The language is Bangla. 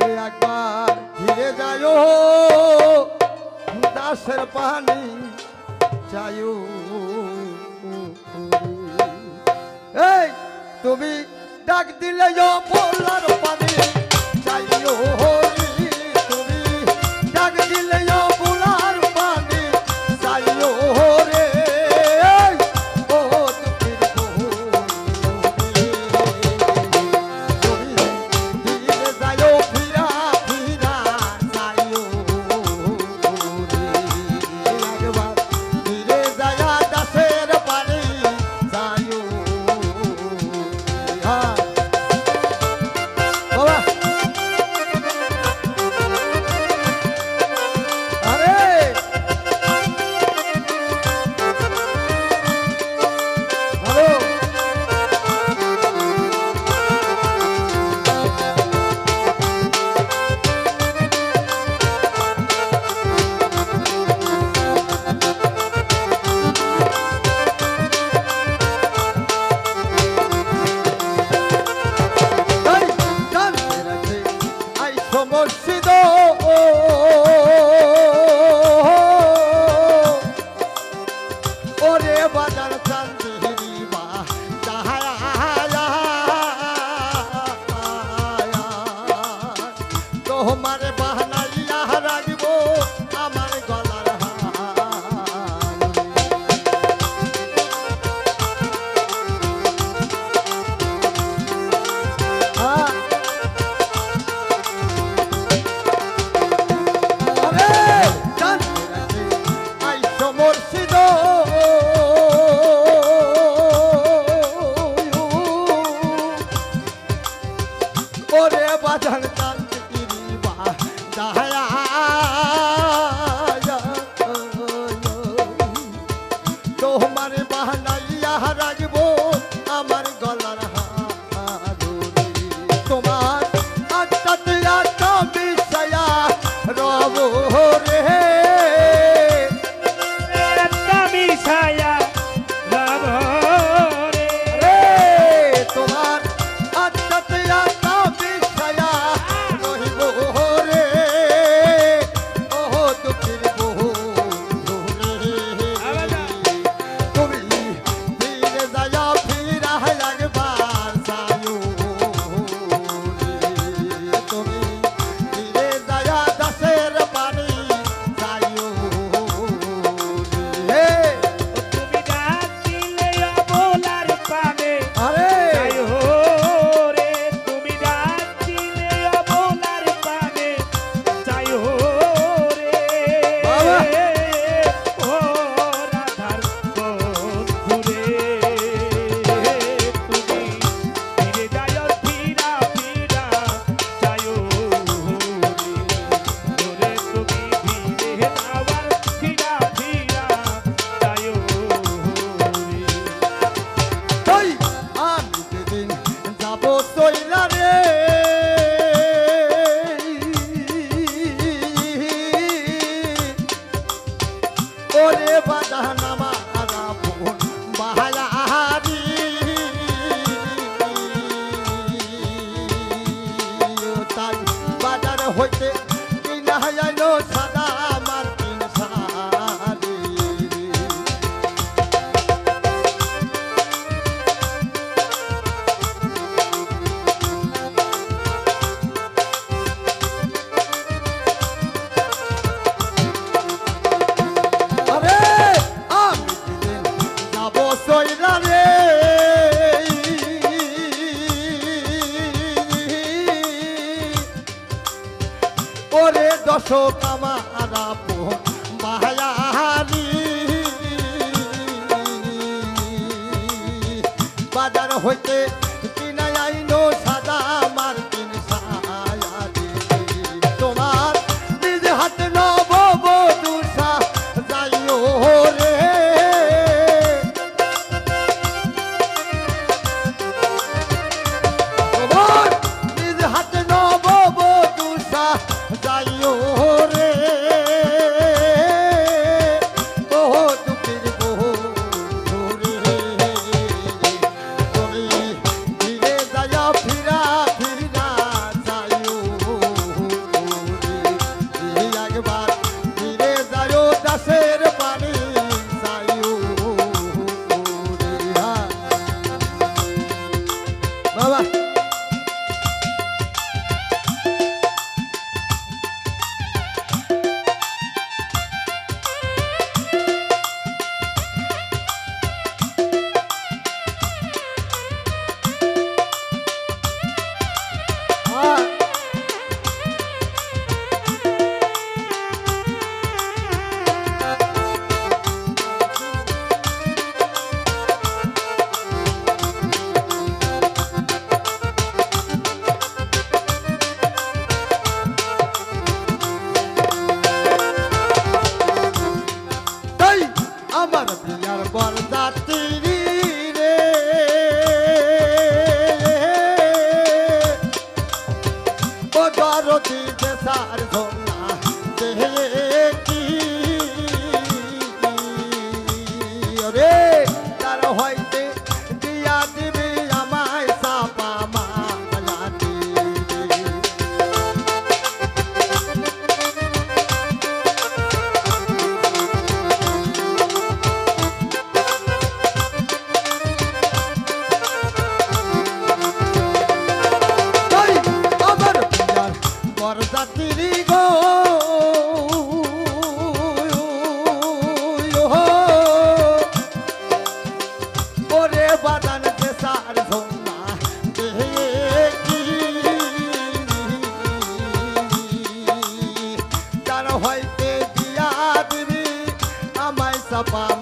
ঘুরে একবার ঘিরে যায় দাসের পানি এই তুমি ডাক দিলে পানি চাইও। ওরে বাজান তান্তিরি বা দাহায়া বাজানামা বাজার হইতে দেশার papa.